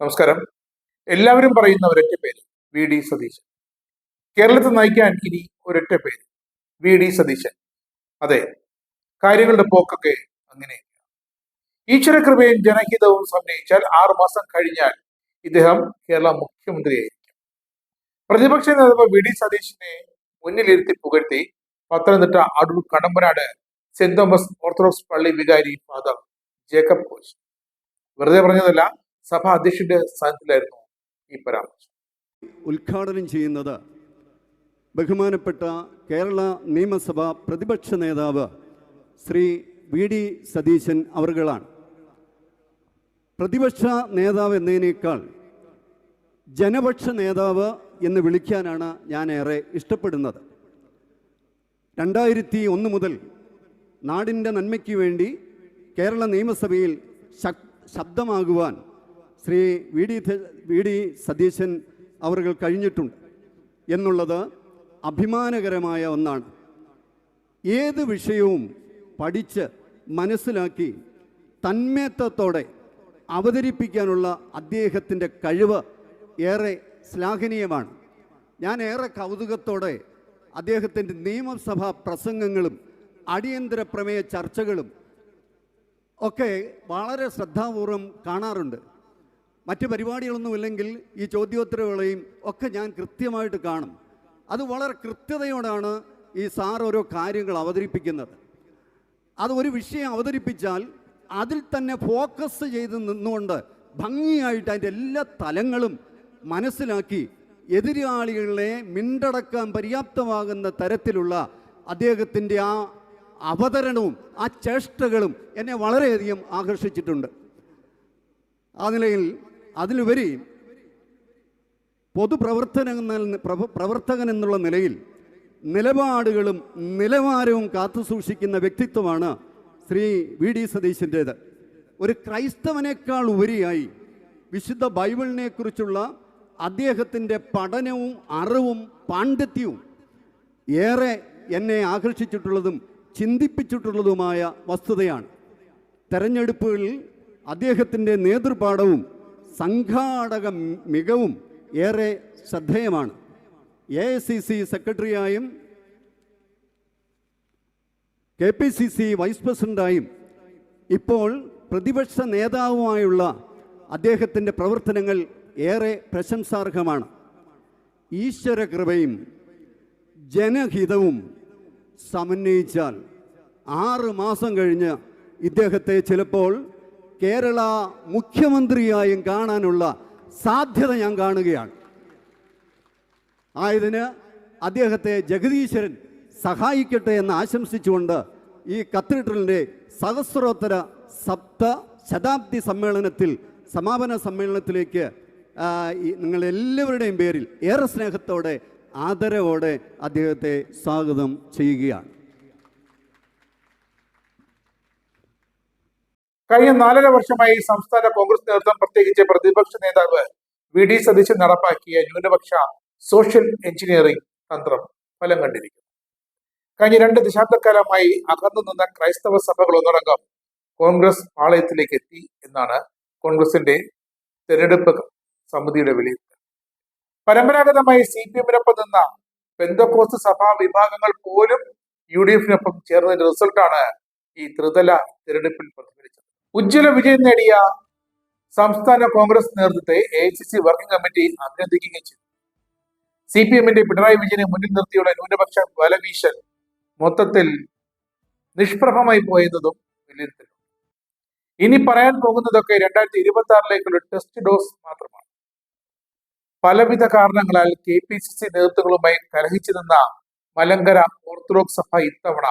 നമസ്കാരം. എല്ലാവരും പറയുന്ന ഒരൊറ്റ പേര് വി. ഡി. സതീശൻ. കേരളത്തെ നയിക്കാൻ ഇനി ഒരൊറ്റ പേര് വി. ഡി. സതീശൻ. അതെ കാര്യങ്ങളുടെ പോക്കൊക്കെ അങ്ങനെ. ഈശ്വരകൃപയും ജനഹിതവും സമന്വയിച്ചാൽ ആറു മാസം കഴിഞ്ഞാൽ ഇദ്ദേഹം കേരള മുഖ്യമന്ത്രിയായിരിക്കും. പ്രതിപക്ഷ നേതാവ് വി. ഡി. സതീശനെ മുന്നിലിരുത്തി പുകഴ്ത്തി Pathanamthitta Adoor Kadampanad saint Thomas orthodox പള്ളി വികാരി ഫാദർ ജേക്കബ് കോശ്. വെറുതെ പറഞ്ഞതല്ല സഭ അധ്യക്ഷന്റെ സ്ഥാനത്തിലായിരുന്നു ഈ പരാമർശം. ഉദ്ഘാടനം ചെയ്യുന്നത് ബഹുമാനപ്പെട്ട കേരള നിയമസഭ പ്രതിപക്ഷ നേതാവ് ശ്രീ വി ഡി സതീശൻ അവർകളാണ്. പ്രതിപക്ഷ നേതാവ് എന്നതിനേക്കാൾ ജനപക്ഷ നേതാവ് എന്ന് വിളിക്കാനാണ് ഞാൻ ഏറെ ഇഷ്ടപ്പെടുന്നത്. രണ്ടായിരത്തി ഒന്ന് മുതൽ നാടിന്റെ നന്മയ്ക്ക് വേണ്ടി കേരള നിയമസഭയിൽ ശബ്ദമാകുവാൻ Shri V D V D Satheesan അവർ കഴിഞ്ഞിട്ടുണ്ട് എന്നുള്ളത് അഭിമാനകരമായ ഒന്നാണ്. ഏത് വിഷയവും പഠിച്ച് മനസ്സിലാക്കി തന്മേത്വത്തോടെ അവതരിപ്പിക്കാനുള്ള അദ്ദേഹത്തിന്റെ കഴിവ് ഏറെ ശ്ലാഘനീയമാണ്. ഞാൻ ഏറെ കൗതുകത്തോടെ അദ്ദേഹത്തിന്റെ നിയമസഭാ പ്രസംഗങ്ങളും അടിയന്തര പ്രമേയ ചർച്ചകളും ഒക്കെ വളരെ ശ്രദ്ധാപൂർവം കാണാറുണ്ട്. മറ്റ് പരിപാടികളൊന്നുമില്ലെങ്കിൽ ഈ ചോദ്യോത്തരവേളയും ഒക്കെ ഞാൻ കൃത്യമായിട്ട് കാണും. അത് വളരെ കൃത്യതയോടാണ് ഈ സാർ ഓരോ കാര്യങ്ങൾ അവതരിപ്പിക്കുന്നത്. അത് ഒരു വിഷയം അവതരിപ്പിച്ചാൽ അതിൽ തന്നെ ഫോക്കസ് ചെയ്ത് നിന്നുകൊണ്ട് ഭംഗിയായിട്ട് അതിന്റെ എല്ലാ തലങ്ങളും മനസ്സിലാക്കി എതിരാളികളെ മിണ്ടടക്കാൻ പര്യാപ്തമാകുന്ന തരത്തിലുള്ള അദ്ദേഹത്തിന്റെ ആ അവതരണവും ആ ചേഷ്ടകളും എന്നെ വളരെയധികം ആകർഷിച്ചിട്ടുണ്ട്. ആ നിലയിൽ അതിലുപരി പൊതുപ്രവർത്തന പ്രവർത്തകൻ എന്നുള്ള നിലയിൽ നിലപാടുകളും നിലവാരവും കാത്തുസൂക്ഷിക്കുന്ന വ്യക്തിത്വമാണ് ശ്രീ വി ഡി സതീശന്റേത്. ഒരു ക്രൈസ്തവനേക്കാൾ ഉപരിയായി വിശുദ്ധ ബൈബിളിനെ കുറിച്ചുള്ള അദ്ദേഹത്തിന്റെ പഠനവും അറിവും പാണ്ഡിത്യവും ഏറെ എന്നെ ആകർഷിച്ചിട്ടുള്ളതും ചിന്തിപ്പിച്ചിട്ടുള്ളതുമായ വസ്തുതയാണ്. തെരഞ്ഞെടുപ്പുകളിൽ അദ്ദേഹത്തിന്റെ നേതൃപാഠവും സംഘാടക മികവും ഏറെ ശ്രദ്ധേയമാണ്. A I C C സെക്രട്ടറിയായും K P C C vice പ്രസിഡന്റായും ഇപ്പോൾ പ്രതിപക്ഷ നേതാവുമായുള്ള അദ്ദേഹത്തിന്റെ പ്രവർത്തനങ്ങൾ ഏറെ പ്രശംസാർഹമാണ്. ഈശ്വരകൃപയും ജനഹിതവും സമന്വയിച്ചാൽ ആറ് മാസം കഴിഞ്ഞ് ഇദ്ദേഹത്തെ ചിലപ്പോൾ കേരള മുഖ്യമന്ത്രിയായും കാണാനുള്ള സാധ്യത ഞാൻ കാണുകയാണ്. ആയതിന് അദ്ദേഹത്തെ ജഗദീശ്വരൻ സഹായിക്കട്ടെ എന്ന് ആശംസിച്ചുകൊണ്ട് ഈ കത്തീഡ്രലിന്റെ സഹസ്രോത്തര സപ്ത ശതാബ്ദി സമ്മേളനത്തിൽ സമാപന സമ്മേളനത്തിലേക്ക് നിങ്ങളെല്ലാവരുടെയും പേരിൽ ഏറെ സ്നേഹത്തോടെ ആദരവോടെ അദ്ദേഹത്തെ സ്വാഗതം ചെയ്യുകയാണ്. കഴിഞ്ഞ നാലര വർഷമായി സംസ്ഥാന കോൺഗ്രസ് നേതൃത്വം പ്രത്യേകിച്ച് പ്രതിപക്ഷ നേതാവ് വി ഡി സതീശൻ നടപ്പാക്കിയ ന്യൂനപക്ഷ സോഷ്യൽ എഞ്ചിനീയറിംഗ് തന്ത്രം ഫലം കണ്ടിരിക്കുന്നു. കഴിഞ്ഞ രണ്ട് ദശാബ്ദക്കാലമായി അകന്നു നിന്ന ക്രൈസ്തവ സഭകൾ ഒന്നടങ്കം കോൺഗ്രസ് പാളയത്തിലേക്ക് എത്തി എന്നാണ് കോൺഗ്രസിന്റെ തെരഞ്ഞെടുപ്പ് സമിതിയുടെ വിലയിരുത്തൽ. പരമ്പരാഗതമായി സി പി എമ്മിനൊപ്പം നിന്ന പെന്തക്കോസ്ത് സഭാ വിഭാഗങ്ങൾ പോലും യു ഡി എഫിനൊപ്പം ചേർന്നതിന്റെ റിസൾട്ടാണ് ഈ ത്രിതല തെരഞ്ഞെടുപ്പിൽ പ്രതിഫലിച്ചത്. ഉജ്ജ്വല വിജയം നേടിയ സംസ്ഥാന കോൺഗ്രസ് നേതൃത്വത്തെ A C C working committee അഭിനന്ദിക്കുകയും ചെയ്തു. സി പി എമ്മിന്റെ പിണറായി വിജയനെ മുന്നിൽ നിർത്തിയുള്ള ന്യൂനപക്ഷ വലവീശൽ മൊത്തത്തിൽ നിഷ്പ്രഭമായി പോയെന്നതും വിലയിരുത്തൽ. ഇനി പറയാൻ പോകുന്നതൊക്കെ രണ്ടായിരത്തി ഇരുപത്തി ആറിലേക്കുള്ള ടെസ്റ്റ് ഡോസ് മാത്രമാണ്. പലവിധ കാരണങ്ങളാൽ കെ പി സി സി നേതൃത്വങ്ങളുമായി കലഹിച്ചു നിന്ന മലങ്കര ഓർത്തഡോക്സ് സഭ ഇത്തവണ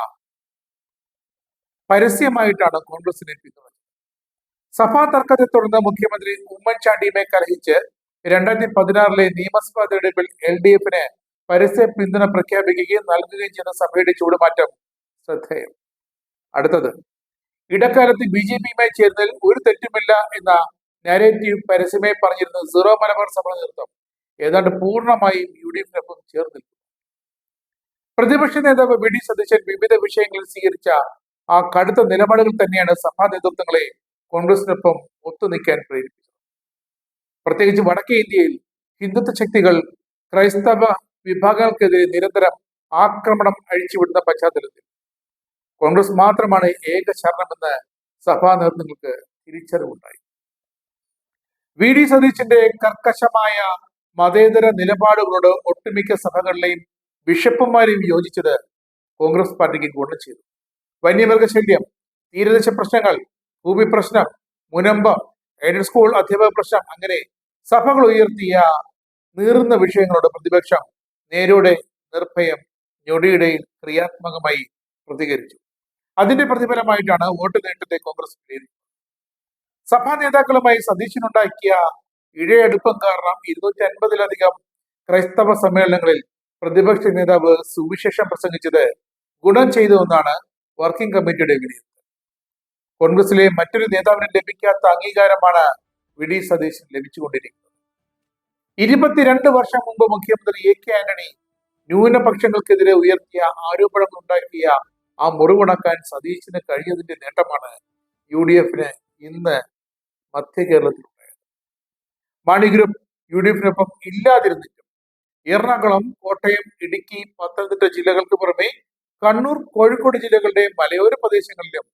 പരസ്യമായിട്ടാണ് കോൺഗ്രസിനെ പിന്തുണച്ചത്. സഭാ തർക്കത്തെ തുടർന്ന് മുഖ്യമന്ത്രി ഉമ്മൻചാണ്ടിയുമായി കലഹിച്ച് രണ്ടായിരത്തി പതിനാറിലെ നിയമസഭാ തെരഞ്ഞെടുപ്പിൽ എൽ ഡി എഫിന് പരസ്യ പിന്തുണ പ്രഖ്യാപിക്കുകയും നൽകുകയും ചെയ്ത സഭയുടെ ചൂടുമാറ്റം ശ്രദ്ധേയം. അടുത്തത് ഇടക്കാലത്ത് ബി ജെ പിയുമായി ചേരുന്നതിൽ ഒരു തെറ്റുമില്ല എന്ന നാരേറ്റീവ് പരസ്യമായി പറഞ്ഞിരുന്ന സീറോ മലബാർ സഭ നേതൃത്വം. ഏതാണ്ട് പൂർണമായും യു ഡി എഫിനൊപ്പം ചേർന്ന് നിൽക്കുന്നു. പ്രതിപക്ഷ നേതാവ് വി ഡി സതീശൻ വിവിധ വിഷയങ്ങളിൽ സ്വീകരിച്ച ആ കടുത്ത നിലപാടുകൾ തന്നെയാണ് സഭാ നേതൃത്വങ്ങളെ കോൺഗ്രസിനൊപ്പം ഒത്തുനിൽക്കാൻ പ്രേരിപ്പിച്ചു. പ്രത്യേകിച്ച് വടക്കേ ഇന്ത്യയിൽ ഹിന്ദുത്വ ശക്തികൾ ക്രൈസ്തവ വിഭാഗങ്ങൾക്കെതിരെ നിരന്തരം ആക്രമണം അഴിച്ചുവിടുന്ന പശ്ചാത്തലത്തിൽ കോൺഗ്രസ് മാത്രമാണ് ഏക ശരണമെന്ന് സഭാ നേതൃത്വങ്ങൾക്ക് തിരിച്ചറിവുണ്ടായി. വി ഡി സതീശന്റെ കർക്കശമായ മതേതര നിലപാടുകളോട് ഒട്ടുമിക്ക സഭകളിലെയും ബിഷപ്പുമാരെയും യോജിച്ചത് കോൺഗ്രസ് പാർട്ടിക്ക് ഗുണം ചെയ്തു. വന്യമൃഗശല്യം തീരദേശ പ്രശ്നങ്ങൾ ഭൂമി പ്രശ്നം മുനമ്പം എയ്ഡഡ് സ്കൂൾ അധ്യാപക പ്രശ്നം അങ്ങനെ സഭകൾ ഉയർത്തിയ നീറുന്ന വിഷയങ്ങളോട് പ്രതിപക്ഷം നേരോടെ നിർഭയം ഞൊടിയിടയിൽ ക്രിയാത്മകമായി പ്രതികരിച്ചു. അതിന്റെ പ്രതിഫലമായിട്ടാണ് വോട്ട് നേട്ടത്തെ കോൺഗ്രസ് വിലയിരുത്തുന്നത് സഭാ നേതാക്കളുമായി സതീശനുണ്ടാക്കിയ ഇഴയടുപ്പം കാരണം ഇരുന്നൂറ്റി അൻപതിലധികം ക്രൈസ്തവ സമ്മേളനങ്ങളിൽ പ്രതിപക്ഷ നേതാവ് സുവിശേഷം പ്രസംഗിച്ചത് ഗുണം ചെയ്തു എന്നാണ് വർക്കിംഗ് കമ്മിറ്റിയുടെ വിലയിരുത്തൽ. കോൺഗ്രസിലെ മറ്റൊരു നേതാവിന് ലഭിക്കാത്ത അംഗീകാരമാണ് വി ഡി സതീശൻ ലഭിച്ചുകൊണ്ടിരിക്കുന്നത്. ഇരുപത്തിരണ്ട് വർഷം മുമ്പ് മുഖ്യമന്ത്രി എ കെ ആന്റണി ന്യൂനപക്ഷങ്ങൾക്കെതിരെ ഉയർത്തിയ ആരോപണങ്ങൾ ഉണ്ടാക്കിയ ആ മുറിവുണക്കാൻ സതീശന് കഴിഞ്ഞതിന്റെ നേട്ടമാണ് യു ഡി എഫിന് ഇന്ന് മധ്യ കേരളത്തിലുണ്ടായത് മാണി ഗ്രൂപ്പ് യു ഡി എഫിനൊപ്പം ഇല്ലാതിരുന്നിട്ടും എറണാകുളം കോട്ടയം ഇടുക്കി പത്തനംതിട്ട ജില്ലകൾക്ക് പുറമെ കണ്ണൂർ കോഴിക്കോട് ജില്ലകളുടെ മലയോര പ്രദേശങ്ങളിലും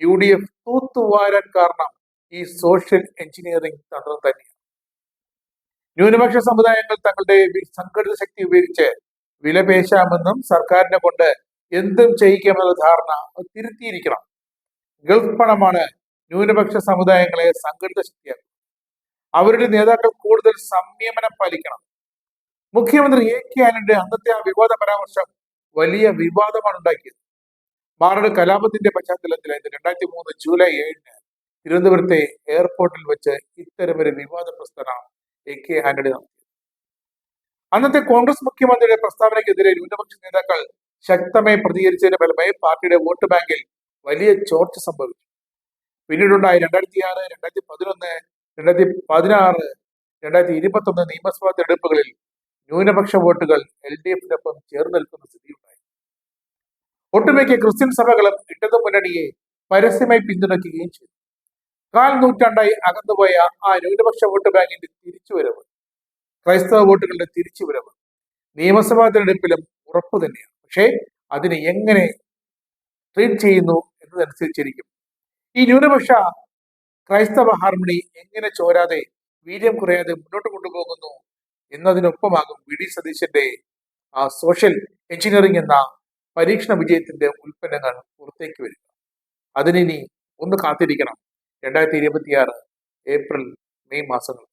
യു ഡി എഫ് തൂത്തുവാരാൻ കാരണം ഈ സോഷ്യൽ എഞ്ചിനീയറിംഗ് തന്ത്രം തന്നെയാണ്. ന്യൂനപക്ഷ സമുദായങ്ങൾ തങ്ങളുടെ സംഘടിത ശക്തി ഉപയോഗിച്ച് വിലപേശാമെന്നും സർക്കാരിനെ കൊണ്ട് എന്തും ചെയ്യിക്കാമെന്ന ധാരണ തിരുത്തിയിരിക്കണം. ഗൾഫ് പണമാണ് ന്യൂനപക്ഷ സമുദായങ്ങളെ സംഘടിത ശക്തിയാക്കും അവരുടെ നേതാക്കൾ കൂടുതൽ സംയമനം പാലിക്കണം. മുഖ്യമന്ത്രി എ കെ ആനന്റെ അന്നത്തെ ആ വിവാദ പരാമർശം വലിയ വിവാദമാണ് ഉണ്ടാക്കിയത്. മാറട് കലാപത്തിന്റെ പശ്ചാത്തലത്തിൽ രണ്ടായിരത്തി മൂന്ന് ജൂലൈ ഏഴിന് തിരുവനന്തപുരത്തെ എയർപോർട്ടിൽ വെച്ച് ഇത്തരമൊരു വിവാദ പ്രസ്താവന എ കെ ആന്റണി നടത്തി. അന്നത്തെ കോൺഗ്രസ് മുഖ്യമന്ത്രിയുടെ പ്രസ്താവനയ്ക്കെതിരെ ന്യൂനപക്ഷ നേതാക്കൾ ശക്തമായി പ്രതികരിച്ചതിന്റെ ഫലമായി പാർട്ടിയുടെ വോട്ട് ബാങ്കിൽ വലിയ ചോർച്ച സംഭവിച്ചു. പിന്നീടുണ്ടായ രണ്ടായിരത്തി ആറ് രണ്ടായിരത്തി പതിനൊന്ന് രണ്ടായിരത്തി പതിനാറ് രണ്ടായിരത്തി ഇരുപത്തി ഒന്ന് നിയമസഭാ തെരഞ്ഞെടുപ്പുകളിൽ ന്യൂനപക്ഷ വോട്ടുകൾ എൽ ഡി എഫിനൊപ്പം ചേർന്ന് നിൽക്കുന്ന സ്ഥിതിയുണ്ടായി. ഒട്ടുമിക്ക ക്രിസ്ത്യൻ സഭകളും ഇടതു മുന്നണിയെ പരസ്യമായി പിന്തുണയ്ക്കുകയും ചെയ്തു. കാൽ നൂറ്റാണ്ടായി അകന്നുപോയ ആ ന്യൂനപക്ഷ വോട്ട് ബാങ്കിന്റെ തിരിച്ചുവരവ് ക്രൈസ്തവ വോട്ടുകളുടെ തിരിച്ചുവരവ് നിയമസഭാ തിരഞ്ഞെടുപ്പിലും ഉറപ്പു തന്നെയാണ്. പക്ഷേ അതിനെ എങ്ങനെ ട്രീറ്റ് ചെയ്യുന്നു എന്നതനുസരിച്ചിരിക്കും. ഈ ന്യൂനപക്ഷ ക്രൈസ്തവ ഹാർമണി എങ്ങനെ ചോരാതെ വീര്യം കുറയാതെ മുന്നോട്ട് കൊണ്ടുപോകുന്നു എന്നതിനൊപ്പമാകും വി ഡി സതീശന്റെ ആ സോഷ്യൽ എഞ്ചിനീയറിംഗ് എന്ന പരീക്ഷണ വിജയത്തിന്റെ ഉൽപ്പന്നങ്ങൾ പുറത്തേക്ക് വരിക. അതിനി ഒന്ന് കാത്തിരിക്കണം. രണ്ടായിരത്തി ഇരുപത്തിയാറ് ഏപ്രിൽ മെയ് മാസങ്ങൾ.